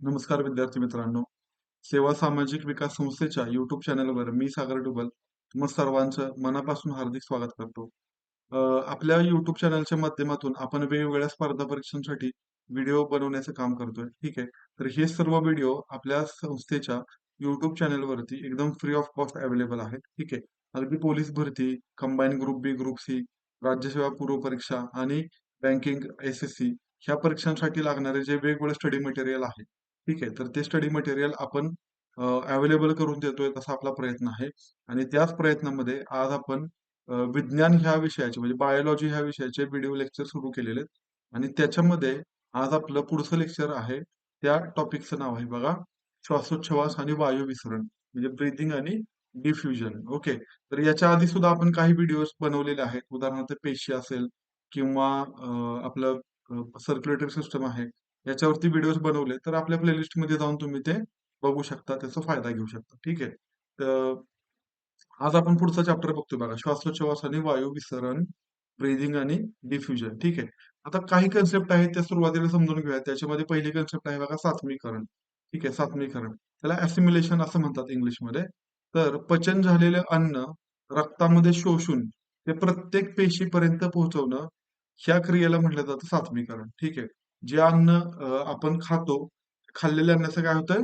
नमस्कार विद्यार्थी मित्रांनो. सेवा सामाजिक विकास संस्थेच्या युट्यूब चॅनलवर मी सागर डुबल तुम्हाला सर्वांचं मनापासून हार्दिक स्वागत करतो. आपल्या युट्यूब चॅनलच्या माध्यमातून आपण वेगवेगळ्या स्पर्धा परीक्षांसाठी व्हिडिओ बनवण्याचं काम करतोय. ठीक आहे? तर हे सर्व व्हिडिओ आपल्या संस्थेच्या युट्यूब चॅनलवरती एकदम फ्री ऑफ कॉस्ट अवेलेबल आहेत. ठीक आहे? अगदी पोलीस भरती combine group B group C राज्यसेवा पूर्व परीक्षा आणि बँकिंग एस एस सी ह्या परीक्षांसाठी लागणारे जे वेगवेगळे स्टडी मटेरियल आहे ठीक आहे. तर ते स्टडी मटेरियल आपण अवेलेबल करून देतोय तसा आपला प्रयत्न आहे. आणि त्याच प्रयत्नामध्ये आज आपण विज्ञान ह्या विषयाचे म्हणजे बायोलॉजी ह्या विषयाचे व्हिडिओ लेक्चर सुरू केलेले आणि त्याच्यामध्ये आज आपलं पुढचं लेक्चर आहे त्या टॉपिकचं नाव आहे बघा. श्वासोच्छवास आणि वायू विसरण म्हणजे ब्रिदिंग आणि डिफ्युजन ओके तर याच्या आधी सुद्धा आपण काही व्हिडिओ बनवलेले आहेत. उदाहरणार्थ पेशी असेल किंवा आपलं सर्क्युलेटरी सिस्टम आहे. याच्यावरती व्हिडिओज बनवले तर आपल्या प्लेलिस्टमध्ये जाऊन तुम्ही ते बघू शकता त्याचा फायदा घेऊ शकता. ठीक आहे? तर आज आपण पुढचा चॅप्टर बघतोय बघा. श्वासोच्छवास आणि वायू विसरण ब्रीदिंग आणि डिफ्युजन ठीक आहे? आता काही कन्सेप्ट आहेत त्या सुरुवातीला समजून घेऊया. त्याच्यामध्ये पहिली कन्सेप्ट आहे बघा सात्मीकरण. ठीक आहे? सात्मीकरण. त्याला असिम्युलेशन असं म्हणतात इंग्लिशमध्ये. तर पचन झालेले अन्न रक्तामध्ये शोषून ते प्रत्येक पेशीपर्यंत पोहोचवणं ह्या क्रियेला म्हटलं जातं सात्मीकरण. ठीक आहे? जे अन्न आपण खातो खाल्लेल्या अन्नाचं काय होतंय?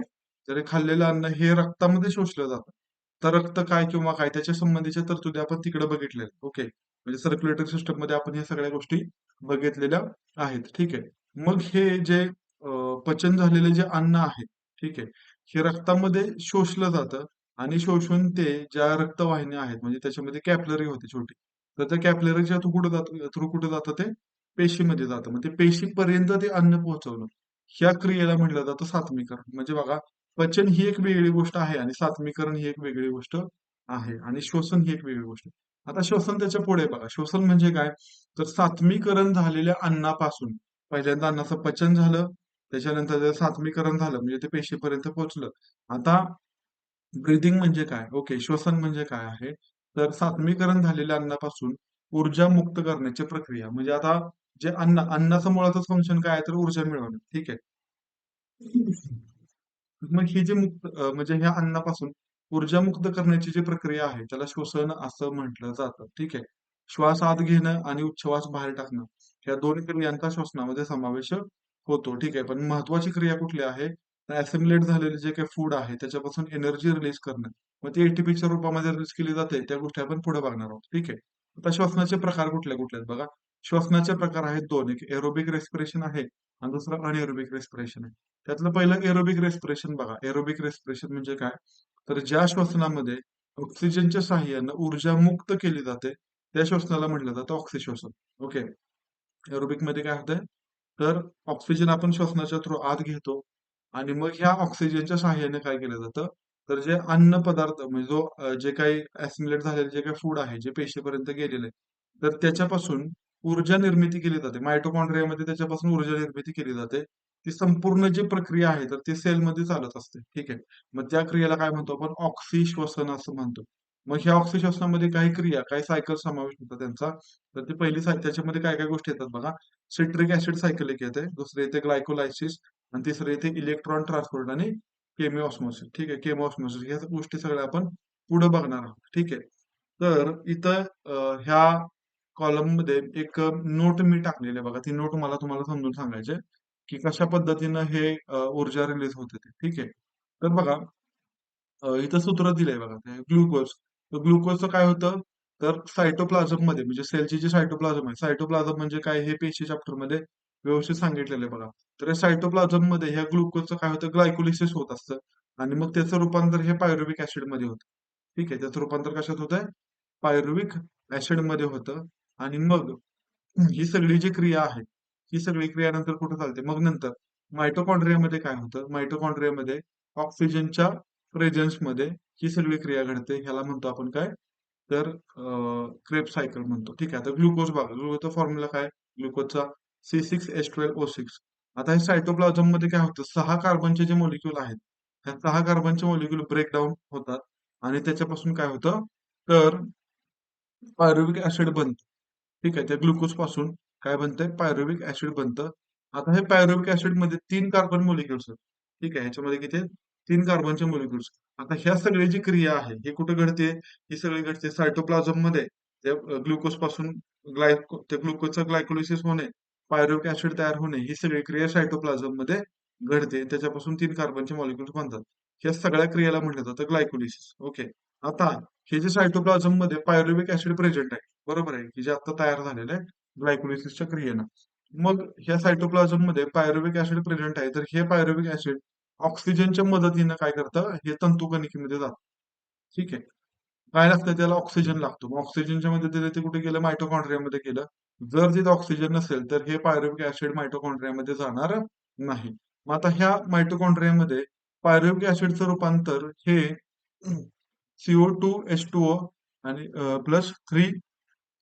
तर खाल्लेलं अन्न हे रक्तामध्ये शोषलं जातं तर रक्त काय किंवा काय त्याच्या संबंधीच्या तरतुदी आपण तिकडे बघितले ओके. म्हणजे सर्क्युलेटरी सिस्टममध्ये आपण या सगळ्या गोष्टी बघितलेल्या आहेत. ठीक आहे. मग हे जे पचन झालेले जे अन्न आहे ठीक आहे हे रक्तामध्ये शोषलं जातं आणि शोषून ते ज्या रक्तवाहिन्या आहेत म्हणजे त्याच्यामध्ये कॅपलरी होते छोटी तर त्या कॅपलरीच्या थ्रू कुठं जात थ्रू कुठं जातं ते? पेशीमध्ये जातं. मग ते पेशीपर्यंत ते अन्न पोहोचवणं. ह्या क्रियेला म्हटलं जातं सात्मीकरण. म्हणजे बघा पचन ही एक वेगळी गोष्ट आहे आणि सात्मीकरण ही एक वेगळी गोष्ट आहे आणि श्वसन ही एक वेगळी गोष्ट आता श्वसन त्याच्या पुढे बघा. श्वसन म्हणजे काय? तर सात्मीकरण झालेल्या अन्नापासून. पहिल्यांदा अन्नाचं पचन झालं त्याच्यानंतर जर सात्मीकरण झालं म्हणजे ते पेशीपर्यंत पोहोचलं. आता ब्रिदिंग म्हणजे काय? ओके श्वसन म्हणजे काय आहे? तर सात्मीकरण झालेल्या अन्नापासून ऊर्जा मुक्त करण्याची प्रक्रिया. म्हणजे आता जे अन्न अन्नाचं मुळातच फंक्शन काय आहे तर ऊर्जा मिळवणं. ठीक आहे? मग ही जी मुक्त म्हणजे ह्या अन्नापासून ऊर्जा मुक्त करण्याची जी प्रक्रिया आहे त्याला श्वसन असं म्हटलं जातं. ठीक आहे? श्वास आत घेणं आणि उच्छवास बाहेर टाकणं या दोन क्रियांचा श्वसनामध्ये समावेश होतो. ठीक आहे? पण महत्वाची क्रिया कुठली आहे? ऍसिमिलेट झालेले जे काही फूड आहे त्याच्यापासून एनर्जी रिलीज करणं. मग ती एटीपीच्या रूपामध्ये रिलीज केली जाते त्या गोष्टी आपण पुढे बघणार आहोत. ठीक आहे? आता श्वसनाचे प्रकार कुठले कुठले आहेत बघा? श्वसनाचे प्रकार आहेत दोन एक एरोबिक रेस्पिरेशन आहे आणि दुसरं अनएरोबिक रेस्पिरेशन आहे. त्यातलं पहिलं एरोबिक रेस्पिरेशन बघा. एरोबिक रेस्पिरेशन म्हणजे काय? तर ज्या श्वसनामध्ये ऑक्सिजनच्या साह्यानं ऊर्जा मुक्त केली जाते त्या श्वसनाला म्हटलं जातं ऑक्सिश्वसन ओके एरोबिकमध्ये काय होतंय? तर ऑक्सिजन आपण श्वसनाच्या थ्रू आत घेतो आणि मग ह्या ऑक्सिजनच्या साह्याने काय केलं जातं? तर जे अन्न पदार्थ म्हणजे जो जे काही ऍसिमिलेट झालेले जे काही फूड आहे जे पेशीपर्यंत गेलेले तर त्याच्यापासून ऊर्जा निर्मिती केली जाते. मायटोकॉन्ड्रियामध्ये त्याच्यापासून ऊर्जा निर्मिती केली जाते. ती संपूर्ण जी प्रक्रिया आहे तर ती सेलमध्ये चालत असते. ठीक आहे? मग त्या क्रियेला काय म्हणतो आपण? ऑक्सिश्वसन असं म्हणतो. मग ह्या ऑक्सिश्वसनामध्ये काही क्रिया काही सायकल समावेश होतात त्यांचा. तर ती पहिली त्याच्यामध्ये काय काय गोष्टी येतात बघा. सिट्रिक ऍसिड सायकल एक येते. दुसरे येते ग्लायकोलायसिस. आणि तिसरे येते इलेक्ट्रॉन ट्रान्सपोर्ट आणि केमिओस्मोसिस. ठीक आहे? केमिओस्मोसिस. ह्या गोष्टी सगळ्या आपण पुढे बघणार आहोत. ठीक आहे? तर इथं ह्या कॉलममध्ये एक नोट मी टाकलेली आहे बघा. ती नोट मला तुम्हाला समजून सांगायचे की कशा पद्धतीनं हे ऊर्जा रिलीज होते ते ठीक आहे? तर बघा इथं सूत्र दिलंय बघा ते ग्लुकोज तर ग्लुकोजचं काय होतं? तर सायटोप्लाझममध्ये म्हणजे सेलची जी सायटोप्लाझम आहे सायटोप्लाझम म्हणजे काय हे पेशी चॅप्टरमध्ये व्यवस्थित सांगितलेलं आहे बघा. तर सायटोप्लाझममध्ये ह्या ग्लुकोजचं काय होतं? ग्लायकोलिसिस होत असतं. आणि मग त्याचं रूपांतर हे पायरुविक ऍसिडमध्ये होतं. ठीक आहे? त्याचं रूपांतर कशात होतंय? पायरुविक ऍसिडमध्ये होतं. आणि मग ही सगळी जी क्रिया आहे ही सगळी क्रिया नंतर कुठे चालते? मग नंतर मायटोकॉन्ड्रियामध्ये काय होतं? मायटोकॉन्ड्रियामध्ये ऑक्सिजनच्या प्रेझेन्समध्ये ही सगळी क्रिया घडते. ह्याला म्हणतो आपण काय? तर क्रेप सायकल म्हणतो. ठीक आहे. आता ग्लुकोज बघा. ग्लुकोजचा फॉर्म्युला काय? ग्लुकोजचा C six H twelve O six आता हे सायटोप्लाझममध्ये काय होतं? सहा कार्बनचे जे मॉलिक्यूल आहेत ह्या सहा कार्बनचे मॉलिक्यूल ब्रेकडाऊन होतात. आणि त्याच्यापासून काय होतं? तर पायरुविक ऍसिड बनतं. ठीक आहे त्या ग्लुकोजपासून काय बनतंय? पायरोबिक ऍसिड बनतं. आता हे पायरोबिक ऍसिडमध्ये तीन कार्बन मोलिक्युल्स आहेत. ठीक आहे ह्याच्यामध्ये किती तीन कार्बनचे मोलिक्युल्स आता ह्या सगळी जी क्रिया आहे ही कुठे घडते? ही सगळी घडते सायटोप्लाझममध्ये. ग्लुकोजपासून ग्लायको त्या ग्लुकोजचं ग्लायकोलिसिस होणे पायरोक ऍसिड तयार होणे ही सगळी क्रिया सायटोप्लाझममध्ये घडते. त्याच्यापासून तीन कार्बनचे मॉलिक्युल्स बनतात. ह्या सगळ्या क्रियेला म्हटलं जातं ग्लायकोलिसिस ओके आता हे जे सायटोप्लाझममध्ये पायरोबिक ऍसिड प्रेझेंट आहे बरोबर आहे? की जे आता तयार झालेलं आहे ग्लायकोलिसिसच्या क्रियेनं मग ह्या सायटोप्लाझममध्ये पायरोबिक ऍसिड प्रेझेंट आहे तर हे पायरोबिक ऍसिड ऑक्सिजनच्या मदतीनं काय करतं? हे तंतुकणिकेमध्ये जातं. ठीक आहे? काय लागतं त्याला? ऑक्सिजन लागतो. मग ऑक्सिजनच्या मदतीने ते कुठे गेलं? मायटोकॉन्ड्रियामध्ये गेलं. जर तिथे ऑक्सिजन नसेल तर हे पायरोबिक ऍसिड मायटोकॉन्ड्रियामध्ये जाणार नाही. मग आता ह्या मायटोकॉन्ड्रियामध्ये पायरुविक ऍसिडचं रूपांतर हे CO two H two O आणि प्लस थ्री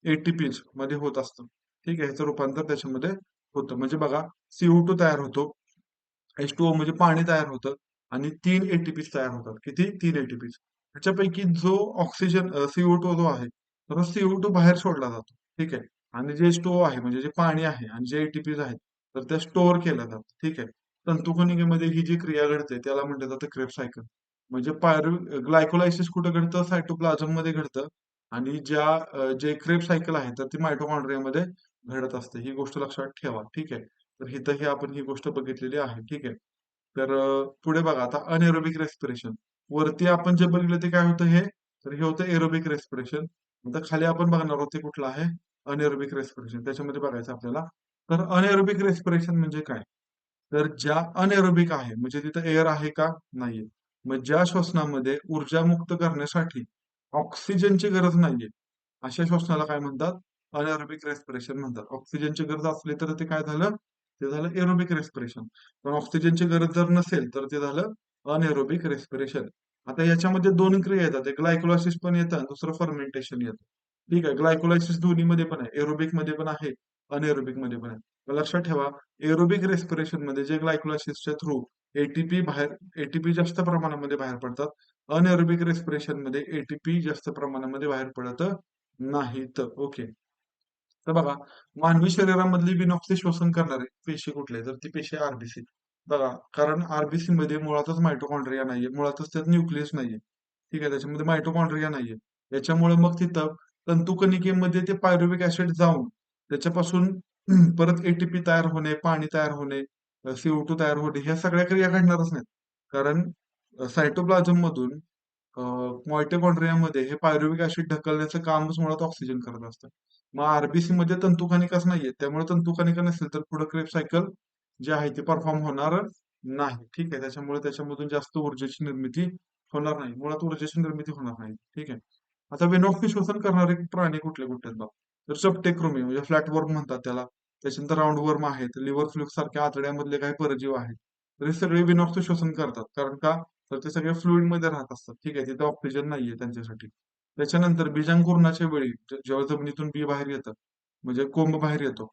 एटीपीजमध्ये होत असतं. ठीक आहे? ह्याचं रूपांतर त्याच्यामध्ये होतं. म्हणजे बघा सीओ टू तयार होतो. एच टू ओ म्हणजे पाणी तयार होतं आणि तीन एटीपीज तयार होतात. किती? तीन एटीपीज ह्याच्यापैकी जो ऑक्सिजन सीओ टू जो आहे तर सीओ टू बाहेर सोडला जातो. ठीक आहे? आणि जे एच टू ओ आहे म्हणजे जे पाणी आहे आणि जे एटीपीज आहेत तर त्या स्टोअर केल्या जातात. ठीक आहे? तंतुकणिकेमध्ये ही जी क्रिया घडते त्याला म्हटलं जातं क्रेप सायकल म्हणजे पायरो ग्लायकोलायसिस कुठं घडतं? सायटोप्लाझममध्ये घडतं. आणि ज्या जे क्रेप सायकल आहे तर ती मायटोकॉन्ड्रियामध्ये घडत असते. ही गोष्ट लक्षात ठेवा. ठीक आहे? तर इथं ही आपण ही गोष्ट बघितलेली आहे. ठीक आहे? तर पुढे बघा. आता अनएरोबिक रेस्पिरेशन. वरती आपण जे बघितलं ते काय होतं हे? तर हे होतं एरोबिक रेस्पिरेशन. आता खाली आपण बघणार आहोत ते कुठलं आहे? Anaerobic respiration. त्याच्यामध्ये बघायचं आपल्याला. तर अनएरोबिक रेस्पिरेशन म्हणजे काय? तर ज्या अनएरोबिक आहे म्हणजे तिथं एअर आहे का? नाहीये. मग ज्या श्वसनामध्ये ऊर्जा मुक्त करण्यासाठी ऑक्सिजनची गरज नाहीये अशा श्वसनाला काय म्हणतात? अनएरोबिक रेस्पिरेशन म्हणतात. ऑक्सिजनची गरज असली तर ते काय झालं? ते झालं एरोबिक रेस्पिरेशन. पण ऑक्सिजनची गरज जर नसेल तर ते झालं अनएरोबिक रेस्पिरेशन. आता याच्यामध्ये दोन क्रिया येतात. एक ग्लायकोलायसिस पण येतं आणि दुसरं फर्मेंटेशन येतं. ठीक आहे ग्लायकोलायसिस दोन्ही मध्ये पण आहे. एरोबिकमध्ये पण आहे अनएरोबिकमध्ये पण आहे. लक्षात ठेवा एरोबिक रेस्पिरेशनमध्ये जे ग्लायकोलायसिसच्या थ्रू एटीपी बाहेर एटीपी जास्त प्रमाणामध्ये बाहेर पडतात. अनएरोबिक रेस्पिरेशनमध्ये एटीपी जास्त प्रमाणामध्ये बाहेर पडत नाहीत. ओके तर बघा मानवी शरीरामधली बिनॉक्सी श्वसन करणारे पेशी कुठले? तर ती पेशी आरबीसी बघा कारण आरबीसी मध्ये मुळातच मायटोकॉन्ड्रिया नाहीये. मुळातच त्यात न्यूक्लियस नाहीये. ठीक आहे त्याच्यामध्ये मायटोकॉन्ड्रिया नाहीये. याच्यामुळे मग तिथं तंतुकणिकेमध्ये ते पायरोबिक ऍसिड जाऊन त्याच्यापासून परत एटीपी तयार होणे पाणी तयार होणे सीओ टू तयार होणे ह्या सगळ्या क्रिया घडणारच नाहीत. कारण सायटोप्लाझम मधून मध्ये हे पायरुविक ऍसिड ढकलण्याचं कामच मुळात ऑक्सिजन करत असतं. मग आरबीसी मध्ये तंतुकणिकाच नाहीये. त्यामुळे तंतुकणिका नसेल तर पुढे क्रेप सायकल जे आहे ते परफॉर्म होणार नाही. ठीक आहे? त्याच्यामुळे त्याच्यामधून जास्त ऊर्जेची निर्मिती होणार नाही. मुळात ऊर्जेची निर्मिती होणार नाही. ठीक आहे? आता विनोक्ती श्वसन करणारे प्राणी कुठले कुठले आहेत तर चपटेक्रोमी म्हणजे फ्लॅटवर्म म्हणतात त्याला. त्याच्यानंतर राऊंडवर्म आहेत लिव्हर फ्लुक्स सारख्या आतड्यामधले काही परजीव आहेत. तर हे सगळे विनोक्त श्वसन करतात. कारण का? तर ते सगळे फ्लुईडमध्ये राहत असतात. ठीक आहे तिथे ऑक्सिजन नाहीये त्यांच्यासाठी. त्याच्यानंतर बीजांकुरणाच्या वेळी जेव्हा जमिनीतून बी बाहेर येतं म्हणजे कोंब बाहेर येतो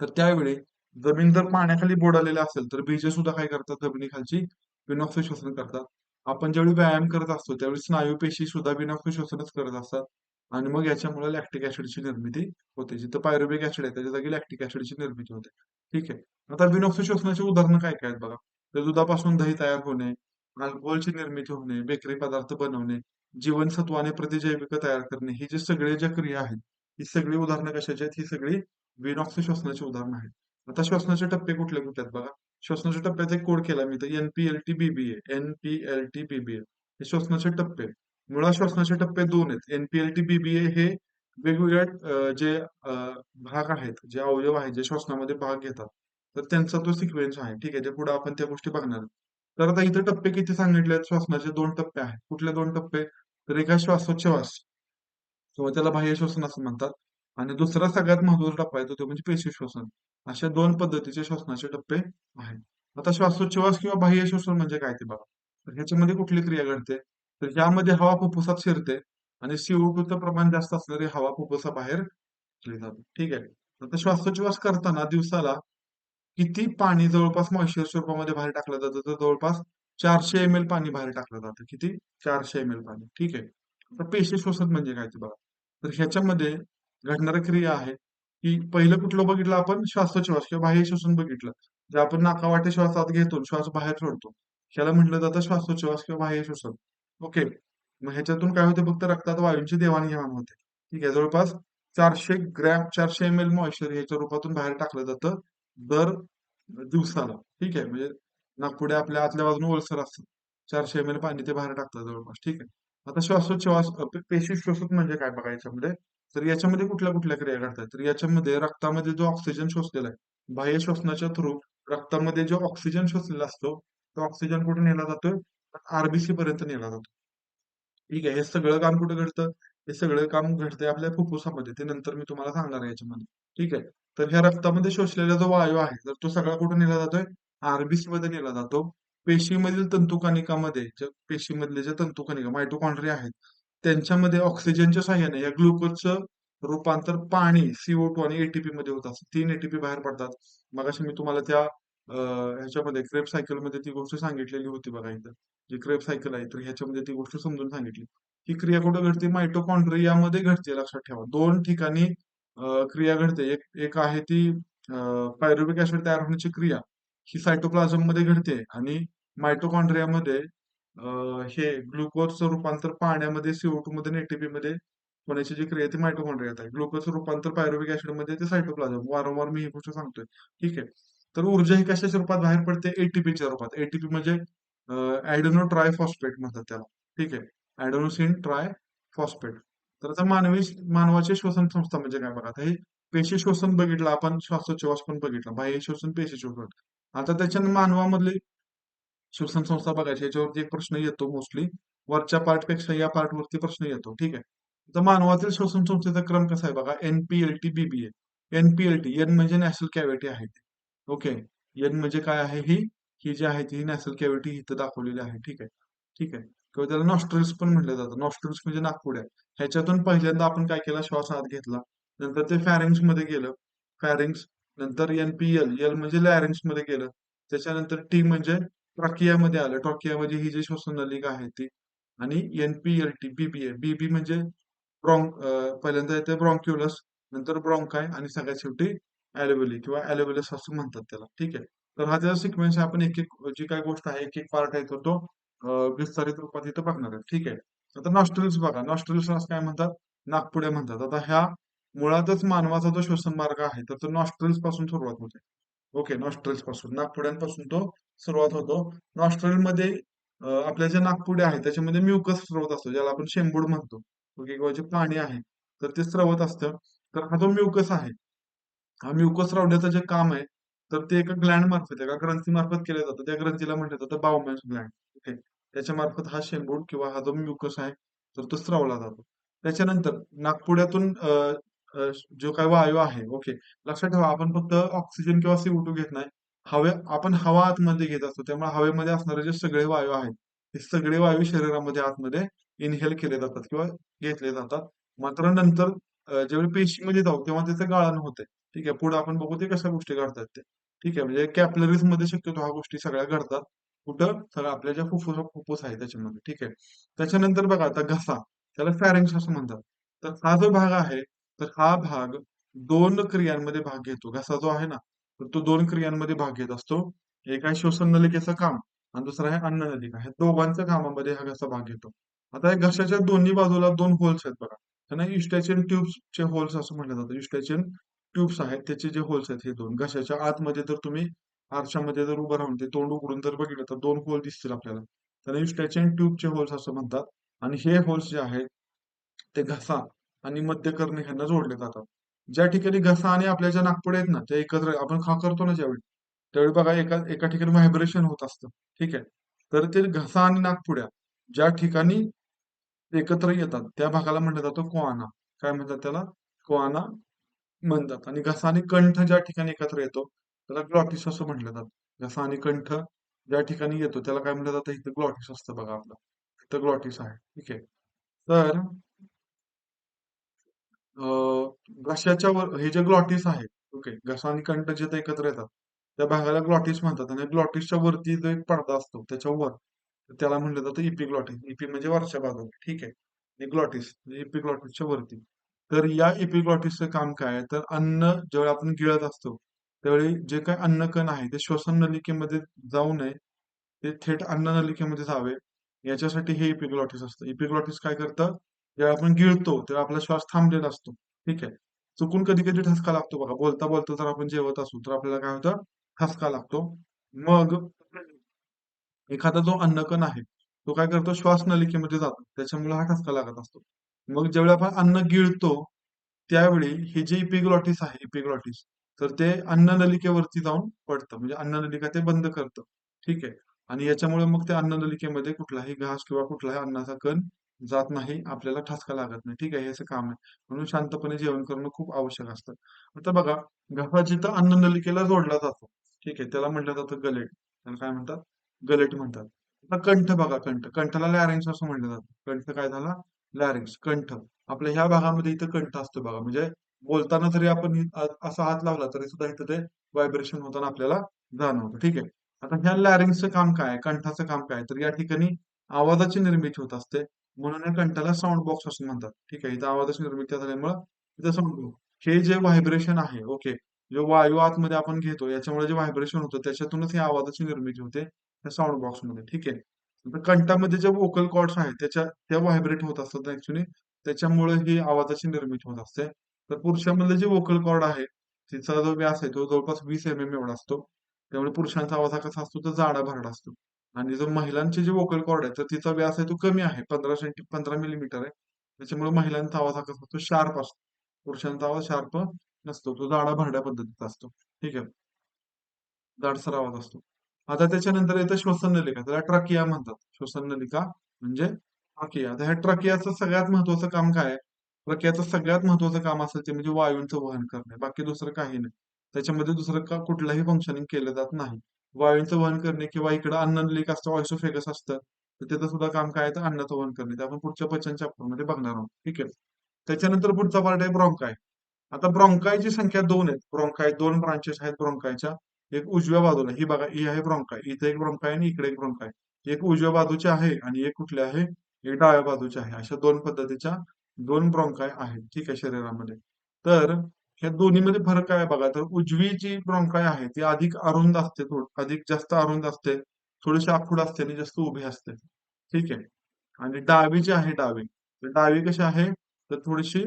तर त्यावेळी जमीन जर पाण्याखाली बुडालेली असेल तर बीजे सुद्धा काय करतात? जमिनीखालची विनोक्त श्वसन करतात. आपण ज्यावेळी व्यायाम करत असतो त्यावेळी स्नायू पेशी सुद्धा विनॉक्सी श्वसनच करत असतात. आणि मग याच्यामुळे लॅक्टिक ऍसिडची निर्मिती होते. जिथं पायरुबिक ऍसिड आहे त्याच्या जागी लॅक्टिक ऍसिडची निर्मिती होते. ठीक आहे. आता विनॉक्सी श्वसनाची उदाहरणं काय काय आहेत बघा? तर दुधापासून दही तयार होणे अल्कोहोलची निर्मिती होणे बेकरी पदार्थ बनवणे जीवनसत्व आणि प्रतिजैविक तयार करणे ही जे सगळे ज्या क्रिया आहेत ही सगळी उदाहरणं कशाची आहेत? ही सगळी विनॉक्स श्वसनाची उदाहरणं आहेत. आता श्वसनाचे टप्पे कुठले कुठले आहेत बघा? श्वसनाच्या टप्प्याचा एक कोड केला मी तर एनपीएलटी बीबीए एनपीएलटी बीबीए हे श्वसनाचे टप्पे. मुळात श्वसनाचे टप्पे दोन आहेत. एनपीएलटी बीबीए हे वेगवेगळ्या जे भाग आहेत जे अवयव आहेत जे श्वसनामध्ये भाग घेतात. तर त्यांचा तो सिक्वेन्स आहे. ठीक आहे ते पुढे आपण त्या गोष्टी बघणार तर आता इथे टप्पे किती सांगितले आहेत श्वसनाचे दोन टप्पे आहेत. कुठले दोन टप्पे? तर एका श्वासोच्छवास. किंवा त्याला बाह्य श्वसन असं म्हणतात. आणि दुसरा सगळ्यात महत्त्वाचा टप्पा आहे तो तो म्हणजे पेशी श्वसन. अशा दोन पद्धतीचे श्वसनाचे टप्पे आहेत. आता श्वासोच्छवास किंवा बाह्य श्वसन म्हणजे काय ते बघा. तर ह्याच्यामध्ये कुठली क्रिया घडते? तर यामध्ये हवा फुफ्फुसात शिरते आणि सीओ प्रमाण जास्त असणारी हवा फुफ्फुसाबाहेर बाहेर जाते. ठीक आहे. आता श्वासोच्छ्वास करताना दिवसाला किती पाणी जवळपास मॉइश्चर स्वरूपामध्ये बाहेर टाकलं जातं? तर जवळपास चारशे एम एल पाणी बाहेर टाकलं जातं. किती? चारशे एम एल पाणी. ठीक आहे. तर पेशी श्वसन म्हणजे काय ते बघा. तर ह्याच्यामध्ये घडणारी क्रिया आहे की पहिलं कुठलं बघितलं आपण? श्वासोच्छ्वास किंवा बाह्य श्वसन बघितलं. जे आपण नाकावाटे श्वासात घेतो श्वास बाहेर सोडतो. ह्याला म्हटलं जातं श्वासोच्छवास किंवा बाह्य श्वसन. ओके. मग ह्याच्यातून काय होते? फक्त रक्तात वायूंची देवाणघेवाण होते. ठीक आहे. जवळपास चारशे ग्रॅम चारशे एम एल मॉइश्चर ह्याच्या रूपातून बाहेर टाकलं जातं दर दिवसाला. ठीक आहे. म्हणजे नागपुड्या आपल्या आतल्या बाजूने ओलसर असतात. चारशे एम एल पाणी ते बाहेर टाकतात जवळपास. ठीक आहे. आता श्वासोच्छवास पेशी श्वसन म्हणजे काय बघा याच्यामध्ये म्हणजे? तर याच्यामध्ये कुठल्या कुठल्या क्रिया घडतात? तर याच्यामध्ये रक्तामध्ये जो ऑक्सिजन शोषलेला आहे बाह्य श्वसनाच्या थ्रू रक्तामध्ये जो ऑक्सिजन शोषलेला असतो तो ऑक्सिजन कुठे नेला जातोय? आरबीसी पर्यंत नेला जातो ठीक आहे हे सगळं काम कुठे घडतं? हे सगळं काम घडतंय आपल्या फुफ्फुसामध्ये. ते नंतर मी तुम्हाला सांगणार आहे याच्यामध्ये. ठीक आहे? तर ह्या रक्तामध्ये शोषलेला जो वायू आहे तर तो सगळा कुठे नेला जातोय? आरबीसी मध्ये नेला जातो. पेशीमधील तंतुकणिकामध्ये ज्या पेशीमधले जे तंतुकणिका मायटोकॉन्ड्रिया आहेत त्यांच्यामध्ये ऑक्सिजनच्या साह्याने या ग्लुकोजचं रूपांतर पाणी सीओ टू आणि एटीपी मध्ये होत असतं. तीन एटीपी बाहेर पडतात. मगाशी मी तुम्हाला त्या ह्याच्यामध्ये क्रेब सायकलमध्ये ती गोष्ट सांगितलेली होती बघा इथं जी क्रेब सायकल आहे तर ह्याच्यामध्ये ती गोष्ट समजून सांगितली. ही क्रिया कुठं घडते? मायटोकॉन्ड्रियामध्ये घडते लक्षात ठेवा. दोन ठिकाणी क्रिया घडते. एक एक आहे ती पायरुबिक ऍसिड तयार होण्याची क्रिया. ही सायटोप्लाझममध्ये घडते आणि मायटोकॉन्ड्रियामध्ये हे ग्लुकोजचं रूपांतर पाण्यामध्ये सीओ टू मध्ये एटीपी मध्ये होण्याची जी क्रिया आहे ती मायटोकॉन्ड्रियात आहे. ग्लुकोजचं रूपांतर पायरुबिक ऍसिडमध्ये ते सायटोप्लाझम. वारंवार मी ही गोष्ट सांगतोय. ठीक आहे. तर ऊर्जा ही कशाच्या रूपात बाहेर पडते? एटीपीच्या रूपात. एटीपी म्हणजे ऍडेनो ट्राय फॉस्फेट म्हणतात त्याला. ठीक आहे? ऍडोनोसिन ट्राय फॉस्फेट तर आता मानवी मानवाचे श्वसन संस्था म्हणजे काय बघा? हे पेशी श्वसन बघितलं आपण श्वासोच्छवास पण बघितला. बाह्य श्वसन पेशी श्वसन. आता त्याच्या मानवामधली श्वसन संस्था बघायची. याच्यावरती एक प्रश्न येतो मोस्टली वरच्या पार्टपेक्षा या पार्ट वरती प्रश्न येतो. ठीक आहे? तर मानवातील श्वसन संस्थेचा क्रम कसा आहे बघा? एनपीएलटी बीबीए एनपीएलटी एन म्हणजे नॅशनल कॅव्हिटी आहे. ओके. एन म्हणजे काय आहे ही? ही जी आहे ती नॅशनल कॅव्हिटी इथं दाखवलेली आहे. ठीक आहे. ठीक आहे. किंवा त्याला नॉस्ट्रल्स पण म्हटलं जातं. नॉस्ट्रल्स म्हणजे नागपुड्या. ह्याच्यातून पहिल्यांदा आपण काय केला? श्वास आत घेतला. नंतर ते फॅरिंग्समध्ये गेलं. फॅरिंग्स नंतर एनपीएल एल म्हणजे लॅरिंग्समध्ये गेलं. त्याच्यानंतर टी म्हणजे ट्रकियामध्ये आलं. ट्रकियामध्ये म्हणजे ही जी श्वसन नलिका आहे ती. आणि एनपीएल टी बीबीए बीबी म्हणजे ब्रॉन्क पहिल्यांदा येते ब्रॉन्क्युलस नंतर ब्रॉन्काय आणि सगळ्यात शेवटी ऍलोवेली किंवा ऍलोवेलस असं म्हणतात त्याला. ठीक आहे? तर हा त्याचा सिक्वेन्स आपण एक एक जी काय गोष्ट आहे एक एक पार्ट आहे तर तो विस्तारित रूपात इथं बघणार आहे. ठीक आहे? आता नॉस्ट्रिल्स बघा. नॉस्ट्रिल्स काय म्हणतात? नागपुड्या म्हणतात. आता ह्या मुळातच मानवाचा जो श्वसन मार्ग आहे तर तो नॉस्ट्रिल्सपासून सुरुवात होते. ओके? नॉस्ट्रेल्सपासून. नागपुड्यांपासून तो सुरुवात होतो. नॉस्ट्रेल मध्ये आपल्या ज्या नागपुडे आहेत त्याच्यामध्ये म्युकस स्रवत असतो ज्याला आपण शेंबूड म्हणतो. ओके? किंवा जे पाणी आहे तर ते स्रवत असतं. तर हा जो म्युकस आहे हा म्युकस रावण्याचं जे काम आहे तर ते एका ग्लँड मार्फत एका ग्रंथी मार्फत केलं जातं. त्या ग्रंथीला म्हटलं जातं बाउमॅन्स ग्लँड ओके? त्याच्या मार्फत हा शेंबूड किंवा हा जो म्युकस आहे तर तो स्रावला जातो. त्याच्यानंतर नागपुड्यातून जो काय वायू आहे ओके? लक्षात ठेवा आपण फक्त ऑक्सिजन किंवा सीओ टू घेत नाही. हवे आपण हवा आतमध्ये घेत असतो. त्यामुळे हवेमध्ये असणारे जे सगळे वायू आहेत हे सगळे वायू शरीरामध्ये आतमध्ये इनहेल केले जातात किंवा घेतले जातात. मात्र नंतर जेव्हा ज्यावेळी पेशीमध्ये जाऊ तेव्हा त्याचं गाळण होते ठीक आहे. पुढे आपण बघू ते कशा गोष्टी घडतात ते. ठीक आहे. म्हणजे कॅपलरीजमध्ये शक्यतो ह्या गोष्टी सगळ्या घडतात. कुठं? तर आपल्या ज्या फुफ्फुस फुफ्फुस आहे त्याच्यामध्ये. ठीक आहे. त्याच्यानंतर बघा आता घसा. त्याला फॅरिंग्स असं म्हणतात. तर हा जो भाग आहे तर हा भाग दोन क्रियांमध्ये भाग घेतो. घसा जो आहे ना तर तो दोन क्रियांमध्ये भाग घेत असतो. एक आहे श्वसन नलिकेचं काम आणि दुसरा आहे अन्न नलिका. ह्या दोघांच्या कामामध्ये हा घसा भाग घेतो. आता या घशाच्या दोन्ही बाजूला दोन होल्स आहेत बघा. त्यांना इस्टॅचियन ट्यूब्सचे होल्स असं म्हटलं जातं. इस्टॅचियन ट्यूब्स आहेत त्याचे जे होल्स आहेत हे दोन. घशाच्या आतमध्ये जर तुम्ही आरशामध्ये जर उभं राहून ते तोंड उघडून जर बघितलं तर दोन होल दिसतील आपल्याला. त्याला युस्टॅचियन ट्यूबचे होल्स असं म्हणतात. आणि हे होल्स जे आहेत ते घसा आणि मध्यकर्ण ह्यांना जोडले जातात. ज्या ठिकाणी घसा आणि आपल्या ज्या नागपुड्या आहेत ना त्या एकत्र आपण खा करतो ना ज्यावेळी त्यावेळी बघा एका एका ठिकाणी व्हायब्रेशन होत असतं. ठीक आहे? तर ते घसा आणि नागपुड्या ज्या ठिकाणी एकत्र येतात त्या भागाला म्हटलं जातं कोआना. काय म्हणतात त्याला? कोआना म्हणतात आणि घसा आणि कंठ ज्या ठिकाणी एकत्र येतो त्याला ग्लॉटिस असं म्हटलं जातं. घसा आणि कंठ ज्या ठिकाणी येतो त्याला काय म्हटलं जातं? इथं ग्लॉटिस असतं बघा आपलं. इथं ग्लॉटिस आहे. ठीक आहे. तर घशाच्या वर हे जे ग्लॉटिस आहे ओके घसा आणि कंठ जिथे एकत्र येतात त्या भागाला ग्लॉटिस म्हणतात. आणि ग्लॉटिसच्या वरती जो एक पडदा असतो त्याच्यावर त्याला म्हणलं जातं इपी ग्लॉटिस इपी म्हणजे वरच्या बाजूला ठीक आहे. ग्लॉटिस इपी ग्लॉटिसच्या वरती. तर या इपिग्लॉटिसचं काम काय तर अन्न ज्यावेळी आपण गिळत असतो त्यावेळी जे काही अन्नकण आहे ते श्वसन नलिकेमध्ये जाऊ नये ते थेट अन्न नलिकेमध्ये जावे. याच्यासाठी हे इपिग्लॉटिस असतं. इपिग्लॉटिस काय करतं? ज्यावेळी आपण गिळतो तेव्हा आपला श्वास थांबलेला असतो. ठीक आहे? चुकून कधी कधी ठसका लागतो बघा. बोलता बोलता जर आपण जेवत असू तर आपल्याला काय होतं? ठसका लागतो. मग एखादा जो अन्नकण आहे तो काय करतो? श्वास नलिकेमध्ये जातो. त्याच्यामुळे हा ठसका लागत असतो. मग ज्यावेळी आपण अन्न गिळतो त्यावेळी हे जे इपिग्लॉटिस आहे इपिग्लॉटिस तर ते अन्न नलिकेवरती जाऊन पडतं. म्हणजे अन्न नलिका ते बंद करतं. ठीक आहे? आणि याच्यामुळे मग ते अन्न नलिकेमध्ये कुठलाही घास किंवा कुठलाही अन्नाचा कण जात नाही आपल्याला ठसका लागत नाही. ठीक आहे? हे असं काम आहे. म्हणून शांतपणे जेवण करणं खूप आवश्यक असतं. आता बघा घसा जिथं अन्न नलिकेला जोडला जातो. ठीक आहे? त्याला म्हटलं जातं गलेट. त्याला काय म्हणतात? गलेट म्हणतात. आता कंठ बघा कंठ. कंठाला लॅरिंक्स असं म्हटलं जातं. कंठ काय झाला? लॅरिंग्स कंठ. आपल्या ह्या भागामध्ये इथं कंठ असतो बघा. म्हणजे बोलताना जरी आपण असा हात लावला तरी सुद्धा इथं ते व्हायब्रेशन होताना आपल्याला जाणवतं. ठीक आहे? आता ह्या लॅरिंगचं काम काय? आहे कंठाचं काम काय? आहे? तर या ठिकाणी आवाजाची निर्मिती होत असते. म्हणून या कंठाला साऊंड बॉक्स असं म्हणतात. ठीक आहे? इथं आवाजाची निर्मिती झाल्यामुळे इथं साऊंड बॉक्स हे जे व्हायब्रेशन आहे ओके. जो वायू आतमध्ये आपण घेतो याच्यामुळे जे व्हायब्रेशन होतं त्याच्यातूनच ही आवाजाची निर्मिती होते त्या साऊंड बॉक्समध्ये ठीक आहे? कंठामध्ये जे वोकल कॉर्ड्स आहेत त्याच्या त्या व्हायब्रेट होत असतात ऍक्च्युली त्याच्यामुळे ही आवाजाची निर्मिती होत असते. तर पुरुषांमधले जे वोकल कॉर्ड आहे तिचा जो व्यास आहे तो जवळपास वीस एम एम एवढा असतो. त्यामुळे पुरुषांचा आवाज हा कसा असतो तर जाडा भरडा असतो. आणि जो महिलांचे जे वोकल कॉर्ड आहे तर तिचा व्यास आहे तो कमी आहे पंधरा सेंटी पंधरा मिलीमीटर आहे. त्याच्यामुळे महिलांचा आवाज हा कसा असतो शार्प असतो. पुरुषांचा आवाज शार्प नसतो तो जाडा भरड्या पद्धतीचा असतो. ठीक आहे. जाडसर आवाज असतो. आता त्याच्यानंतर येतं श्वसन नलिका त्याला ट्रकिया म्हणतात. श्वसन नलिका म्हणजे ट्रकिया. आता ह्या ट्रकियाचं सगळ्यात महत्वाचं काम काय आहे? ट्रकियाचं सगळ्यात महत्वाचं काम असेल ते म्हणजे वायूंचं वहन करणे. बाकी दुसरं काही नाही. त्याच्यामध्ये दुसरं का कुठलंही फंक्शनिंग केलं जात नाही. वायूंचं वहन करणे किंवा इकडं अन्न नलिका असतं ऑइसोफेगस असतं तर त्याचं सुद्धा काम काय आहे? तर अन्नाचं वहन करणे. ते आपण पुढच्या पचन चॅप्टरमध्ये बघणार आहोत. ठीक आहे? त्याच्यानंतर पुढचा पार्ट आहे ब्रॉन्काय आता ब्रॉन्कायची संख्या दोन आहेत. ब्रॉन्काय दोन ब्रांचेस आहेत ब्रॉन्कायच्या एक उजव्या बाजूला ही बघा ही आहे ब्रॉंकाय इथे एक ब्रॉंकाय आणि इकडे एक ब्रॉन्काय एक उजव्या बाजूचे आहे आणि एक कुठले आहे? एक डाव्या बाजूचे आहे. अशा दोन पद्धतीच्या दोन ब्रॉन्काय आहेत ठीक आहे शरीरामध्ये. तर ह्या दोन्हीमध्ये फरक काय आहे बघा? तर उजवी जी ब्रॉंकाय आहे ती अधिक अरुंद असते अधिक जास्त अरुंद असते थोडीशी आखूड असते आणि जास्त उभी असते ठीक आहे? आणि डावी जी आहे डावी तर डावी कशी आहे? तर थोडीशी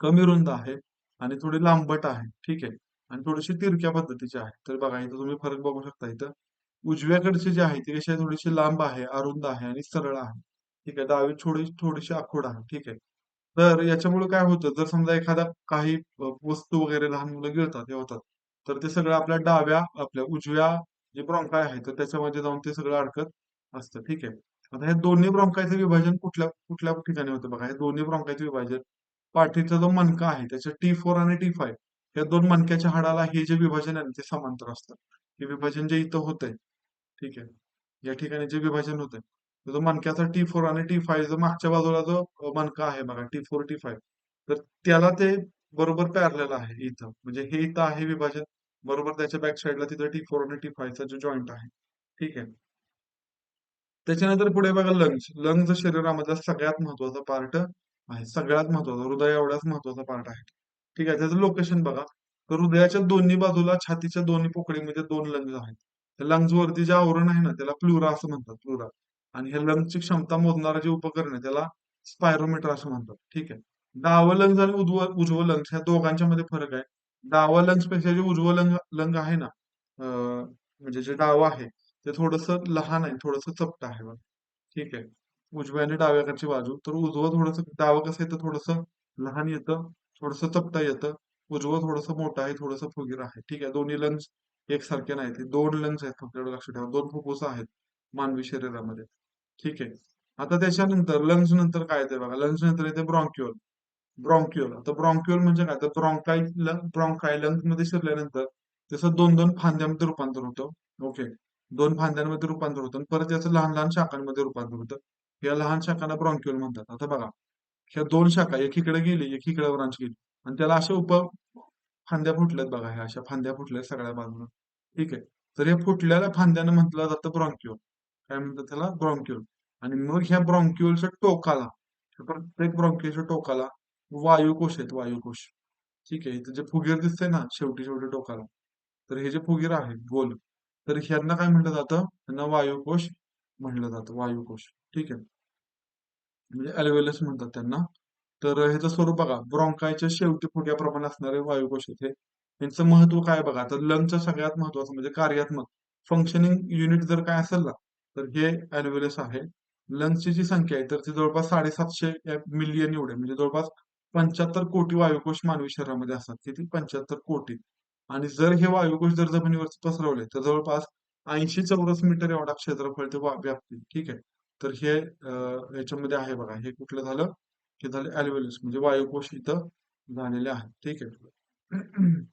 कमी रुंद आहे आणि थोडी लांबट आहे ठीक आहे? आणि थोडीशी तिरक्या पद्धतीचे आहे. तर बघा इथं तुम्ही फरक बघू शकता. इथं उजव्याकडची जी आहे ती कशी थोडेसे थोडीशी लांब आहे अरुंद आहे आणि सरळ आहे. ठीक आहे? डावी थोडी थोडीशी आखूड आहे. ठीक आहे? तर याच्यामुळे काय होतं? जर समजा एखादा काही वस्तू वगैरे लहान मुलं गिळतात हे होतात तर ते सगळं आपल्या डाव्या आपल्या उजव्या जे ब्रॉन्काय आहे तर त्याच्यामध्ये जाऊन ते सगळं अडकत असतं. ठीक आहे? आता हे दोन्ही ब्रॉंकायचं विभाजन कुठल्या कुठल्या ठिकाणी होतं बघा? हे दोन्ही ब्रॉंकायचं विभाजन पाठीचा जो मणका आहे त्याच्या टी फोर आणि टी फाईव्ह या दोन मणक्याच्या हाडाला हे जे विभाजन आहे ना, ते समांतर असतात हे विभाजन जे इथं होतंय ठीक आहे? या ठिकाणी जे विभाजन होतंय जो मणक्याचा टी फोर आणि टी फाईव्ह जो मागच्या बाजूला जो मणका आहे बघा टी फोर टी फाईव्ह तर त्याला ते बरोबर पॅरलेल आहे इथं. म्हणजे हे इथं आहे विभाजन बरोबर त्याच्या बॅक साईडला तिथं टी फोर आणि टी फायचा जो जॉईंट आहे ठीक आहे? त्याच्यानंतर पुढे बघा लंग्स लंग्स शरीरामधला सगळ्यात महत्त्वाचा पार्ट आहे. सगळ्यात महत्त्वाचा हृदय एवढाच महत्त्वाचा पार्ट आहे. ठीक आहे त्याचं लोकेशन बघा. तर हृदयाच्या दोन्ही बाजूला छातीच्या दोन्ही पोकळीमध्ये दोन लंग्स आहेत. त्या लंग्स वरती जे आवरण आहे ना त्याला प्लुरा असं म्हणतात प्लुरा आणि हे लंग्सची क्षमता मोजणारं जे उपकरण आहे त्याला स्पायरोमीटर असं म्हणतात. ठीक आहे. डावं लंग्स आणि उजवं उजवं लंग्स ह्या दोघांच्या मध्ये फरक आहे. डावा लंग्सपेक्षा जे उजवं लंग लंग आहे ना म्हणजे जे डावं आहे ते थोडस लहान आहे थोडस चपट आहे ठीक आहे. उजव्या आणि डाव्याकडची बाजू. तर उजवं थोडस डावं कसं येतं थोडस लहान येतं. थोडस चपटा येतं. उजवं थोडस मोठं आहे थोडस फुगीर आहे. ठीक आहे दोन्ही लंग्स एकसारखे नाहीत. दोन लंग्स आहेत फक्त एवढं लक्षात ठेवा. दोन फुफ्फुस आहेत मानवी शरीरामध्ये. ठीक आहे. आता त्याच्यानंतर लंग्स नंतर काय येते बघा. लंग्स नंतर येते ब्रॉन्क्युअल ब्रॉन्क्युअल आता ब्रॉन्क्युअल म्हणजे काय? तर ब्रॉन्काय ब्रॉन्काय लंग्समध्ये शिरल्यानंतर त्याचं दोन दोन फांद्यामध्ये रूपांतर होतं. ओके. दोन फांद्यांमध्ये रूपांतर होतं. आणि परत याचं लहान लहान शाखांमध्ये रूपांतर होतं. या लहान शाखांना ब्रॉन्क्युअल म्हणतात. आता बघा. ह्या दोन शाखा एकीकडे गेली एकीकडे ब्रांच गेली. आणि त्याला अशा उप फांद्या फुटल्यात बघा ह्या अशा फांद्या फुटल्यात सगळ्या बाजूला ठीक आहे. तर या फुटलेल्या फांद्यानं म्हटलं जातं ब्रॉन्क्युल काय म्हणतात त्याला? ब्रॉन्क्युल आणि मग ह्या ब्रॉन्क्युलच्या टोकाला प्रत्येक ब्रॉन्क्युलच्या टोकाला वायुकोश आहेत वायुकोश. ठीक आहे. इथं जे फुगीर दिसतंय ना शेवटी शेवटी टोकाला. तर हे जे फुगीर आहे गोल. तर ह्यांना काय म्हटलं जातं? त्यांना वायुकोश म्हटलं जातं वायुकोश. ठीक आहे. म्हणजे अल्व्हेलस म्हणतात त्यांना. तर ह्याचं स्वरूप बघा ब्रॉन्कायच्या शेवटी फुग्याप्रमाणे असणारे वायुकोश येथे यांचं महत्त्व काय बघा तर लंगचं सगळ्यात महत्वाचं म्हणजे कार्यात्मक. फंक्शनिंग युनिट जर काय असेल ना तर हे अल्व्हेलस आहे. लंग्सची जी संख्या आहे तर ती जवळपास साडेसातशे मिलियन एवढे म्हणजे जवळपास पंच्याहत्तर कोटी वायुकोश मानवी शरीरामध्ये असतात. किती? पंच्याहत्तर कोटी. आणि जर हे वायुकोश जर जमिनीवर पसरवले तर जवळपास ऐंशी चौरस मीटर एवढा क्षेत्रफळ ते व्यापतील. ठीक आहे? तर हे याच्यामध्ये आहे बघा हे कुठलं झालं? हे झालं अल्व्हेलस म्हणजे वायुकोश इथं झालेले आहे. ठीक आहे.